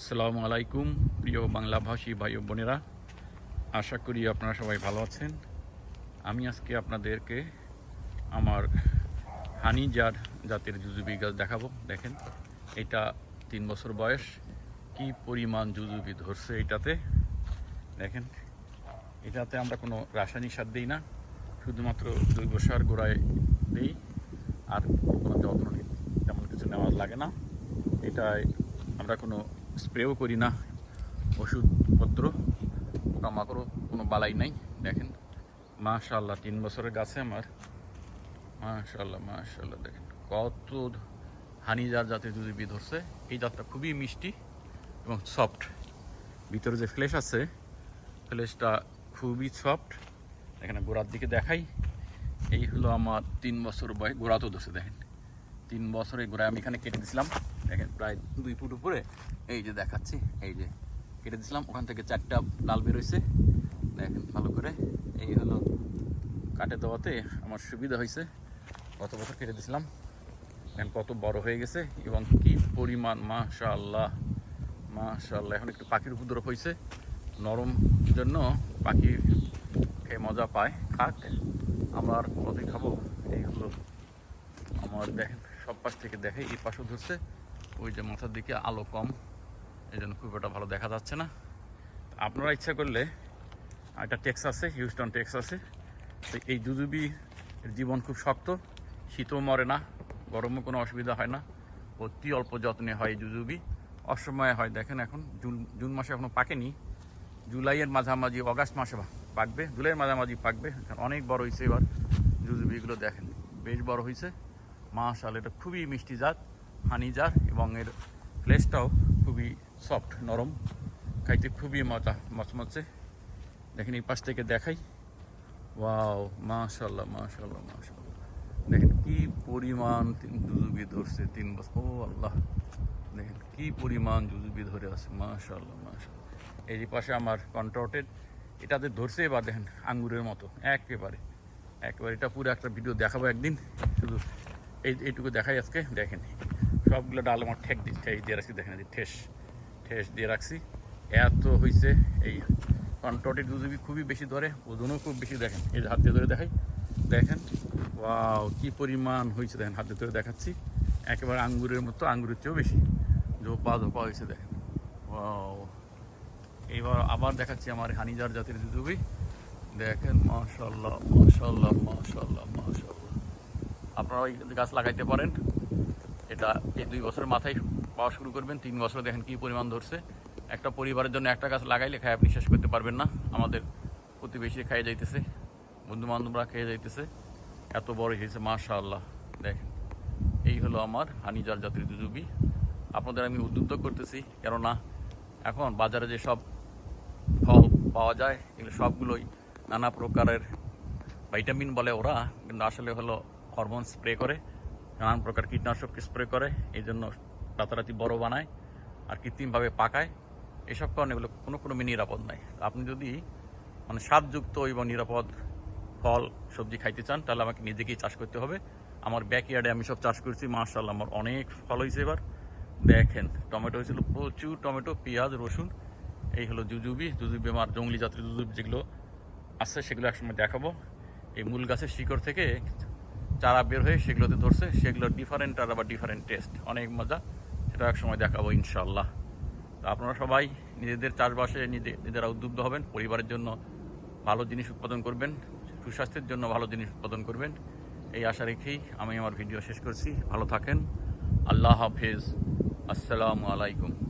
আসসালামু আলাইকুম প্রিয় বাংলাভাষী ভাই বোনেরা। আশা করি আপনারা সবাই ভালো আছেন। আমি আজকে আপনাদেরকে আমার হানি জার জাতের জুজুবি গাছ দেখাবো। দেখেন, এটা তিন বছর বয়স। কি পরিমাণ জুজুবি ধরছে এটাতে। দেখেন, এটাতে আমরা কোনো রাসায়নিক সার দিই না। শুধুমাত্র জৈব সার গোড়ায় দিই, আর কোনো যত্ন তেমন কিছু নেওয়ার লাগে না। এটায় আমরা কোনো স্প্রেও করি না, ওষুধপত্র পোকামাকড়ও কোনো বালাই নাই, দেখেন। মাশাল্লাহ তিন বছরের গাছে আমার। মাশাল্লাহ মাশাল্লাহ দেখেন। কত হানি হানিজার জাতের যদি বি ধরছে এই জাতটা খুবই মিষ্টি এবং সফট। ভিতরে যে ফ্লেশ আছে, ফ্লেশটা খুবই সফট। এখানে গোড়ার দিকে দেখাই, এই হলো আমার তিন বছর বয়স গোড়া তো ধরছে, দেখেন। তিন বছরে ঘুরে আমি এখানে কেটে দিছিলাম। দেখেন, প্রায় দুই ফুট উপরে এই যে দেখাচ্ছি, এই যে কেটে দিছিলাম। ওখান থেকে চারটা ডাল বেরোইছে দেখেন, ভালো করে। এই হলো কাটে দেওয়াতে আমার সুবিধা হয়েছে গত বছর কেটে দিছিলাম। এখন কত বড় হয়ে গেছে এবং কি পরিমাণ মাশা আল্লাহ মাশা আল্লাহ এখন একটু পাখির উপদ্রব হয়েছে নরম জন্য পাখি খেয়ে মজা পায়। খাক আমরা কতই খাব? এই হলো আমার, দেখেন। সব পাশ থেকে দেখে এই পাশও ধরছে। ওই যে মাথার দিকে আলো কম, এই জন্য খুব একটা ভালো দেখা যাচ্ছে না। আপনারা ইচ্ছা করলে একটা টেক্স আছে, হিউস্টন টেক্স আছে। তো এই জুজুবি জীবন খুব শক্ত, শীতও মরে না, গরমও কোনো অসুবিধা হয় না। অতি অল্প যত্নে হয় জুজুবি অসময়ে হয়, দেখেন এখন, জুন জুন মাসে এখনও পাকেনি। জুলাইয়ের মাঝামাঝি, অগাস্ট মাসে পাকবে, জুলাইয়ের মাঝামাঝি পাকবে। অনেক বড় হয়েছে এবার জুজুবিগুলো দেখেন, বেশ বড় হয়েছে মাশাল এটা খুবই মিষ্টি জাত, হানি জাত, এবং এর ফ্লেশটাও খুবই সফট নরম। খাইতে খুবই মজা, মচমচে। দেখেন এই পাশ থেকে দেখাই। ওয়াও মাশাল্লাহ মাশাল্লাহ মাশাল্লাহ দেখেন কি পরিমাণ জুজুবি ধরছে, তিন বছর ও আল্লাহ। দেখেন কি পরিমাণ জুজুবি ধরে আছে মাশাল্লাহ মাশাল্লাহ এই পাশে আমার কন্ট্রটেড এটাতে ধরছে এবার দেখেন আঙ্গুরের মতো, একেবারে। একেবারে এটা পুরো একটা ভিডিও দেখাবো একদিন, শুধু এই এইটুকু দেখাই আজকে, দেখেন। সবগুলো ডাল আমার ঠেক দিয়ে ঠেস দিয়ে রাখছি, দেখেন ঠেস ঠেস দিয়ে রাখছি। এত হয়েছে এই, কারণ কন্ট্রটেড জুজুবি খুবই বেশি ধরে, ওজনও খুব বেশি, দেখেন। এই হাত দিয়ে ধরে দেখাই। দেখেন, ওয়াও, কি পরিমাণ হয়েছে দেখেন, হাতে ধরে দেখাচ্ছি। একেবারে আঙ্গুরের মতো, আঙ্গুরের চেয়েও বেশি। ধোপা ধোপা হয়েছে দেখেন। ওয়াও। এইবার আবার দেখাচ্ছি আমার হানিজার জাতের জুজুবি দেখেন, মাশাল্লাহ মাশাল্লাহ মাশাল্লাহ মাশাল্লাহ। আপনারা ওই গাছ লাগাইতে পারেন। এটা এই দুই বছরের মাথায় পাওয়া শুরু করবেন। তিন বছর দেখেন কি পরিমাণ ধরছে। একটা পরিবারের জন্য একটা গাছ লাগাইলে খায় আপনি শেষ করতে পারবেন না। আমাদের প্রতিবেশী খাইয়ে যাইতেছে। বন্ধু বান্ধবরা খেয়ে যাইতেছে। এত বড় হয়েছে মাশা আল্লাহ দেখেন, এই হলো আমার হানিজার জাতির দুজুবি। আপনাদের আমি উদ্বুদ্ধ করতেছি, কেননা এখন বাজারে যে সব ফল পাওয়া যায়, এগুলো সবগুলোই নানা প্রকারের ভাইটামিন বলে ওরা। কিন্তু আসলে হলো হরমোন স্প্রে করে, নানান প্রকার কীটনাশক স্প্রে করে, এই জন্য রাতারাতি বড় বানায় আর কৃত্রিমভাবে পাকায়। এসব কারণে এগুলো কোনো কোনো নিরাপদ নাই আপনি যদি মানে স্বাদযুক্ত এবং নিরাপদ ফল, সবজি খাইতে চান, তাহলে আমাকে নিজেকেই চাষ করতে হবে। আমার ব্যাকইয়ার্ডে আমি সব চাষ করছি মার্শাল্লাহ আমার অনেক ফল হয়েছে এবার। দেখেন, টমেটো হয়েছিল প্রচুর টমেটো, পেঁয়াজ, রসুন, এই হলো জুজুবি। জুজুবি আমার জঙ্গলি জাতীয় জুজুবি যেগুলো আছে, সেগুলো একসময় দেখাবো। এই মূল গাছের শিকড় থেকে চারা বের হয়ে সেগুলোতে ধরছে, সেগুলো ডিফারেন্ট আর আবার ডিফারেন্ট টেস্ট অনেক মজা। সেটা এক সময় দেখাবো ইনশাল্লাহ তো আপনারা সবাই নিজেদের চাষবাসে নিজে নিজেরা উদ্বুদ্ধ হবেন, পরিবারের জন্য ভালো জিনিস উৎপাদন করবেন, সুস্বাস্থ্যের জন্য ভালো জিনিস উৎপাদন করবেন। এই আশা রেখেই আমি আমার ভিডিও শেষ করছি। ভালো থাকেন। আল্লাহ হাফেজ। আসসালামু আলাইকুম।